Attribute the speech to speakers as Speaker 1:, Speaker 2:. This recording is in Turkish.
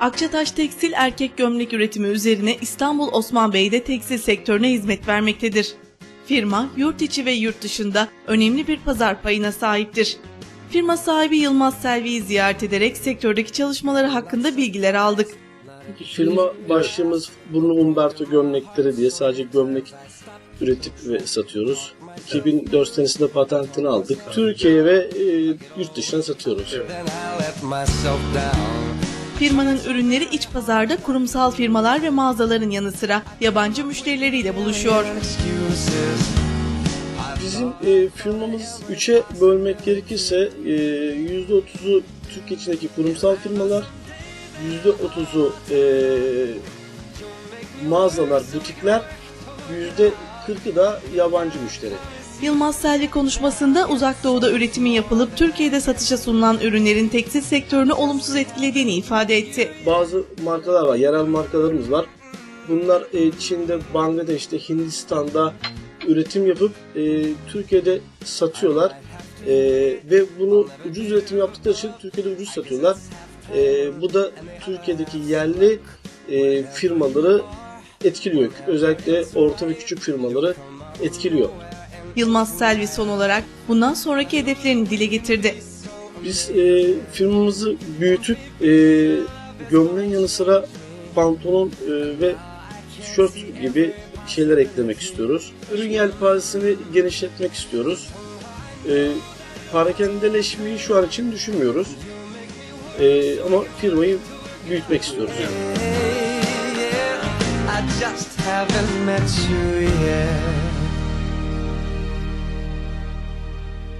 Speaker 1: Akçataş Tekstil erkek gömlek üretimi üzerine İstanbul Osman Bey'de tekstil sektörüne hizmet vermektedir. Firma yurt içi ve yurt dışında önemli bir pazar payına sahiptir. Firma sahibi Yılmaz Selvi'yi ziyaret ederek sektördeki çalışmaları hakkında bilgiler aldık.
Speaker 2: Firma başlığımız Bruno Umberto gömlekleri diye sadece gömlek üretip ve satıyoruz. 2004 senesinde patentini aldık. Türkiye'ye ve e, yurt dışına satıyoruz.
Speaker 3: Then
Speaker 1: Firmanın ürünleri iç pazarda kurumsal firmalar ve mağazaların yanı sıra yabancı müşterileriyle buluşuyor.
Speaker 2: Bizim e, firmamız 3'e bölmek gerekirse e, %30'u Türkiye içindeki kurumsal firmalar, %30'u e, mağazalar, butikler, %40'ı da yabancı müşteri.
Speaker 1: Yılmaz Selvi konuşmasında uzak doğuda üretimin yapılıp Türkiye'de satışa sunulan ürünlerin tekstil sektörünü olumsuz etkilediğini ifade etti.
Speaker 2: bazı markalar var, yerel markalarımız var. Bunlar e, Çin'de, Bangladeş'te, Hindistan'da üretim yapıp e, Türkiye'de satıyorlar. E, ve bunu ucuz üretim yaptıkları için Türkiye'de ucuz satıyorlar. E, bu da Türkiye'deki yerli e, firmaları etkiliyor. Özellikle orta ve küçük firmaları etkiliyor.
Speaker 1: Yılmaz Selvi son olarak bundan sonraki hedeflerini dile getirdi.
Speaker 2: Biz e, firmamızı büyütüp e, gömleğin yanı sıra pantolon e, ve tişört gibi şeyler eklemek istiyoruz. Ürün yelpazesini genişletmek istiyoruz. E, parakendeleşmeyi şu an için düşünmüyoruz. E, ama firmayı büyütmek istiyoruz.
Speaker 3: Yeah, I just haven't met you yet.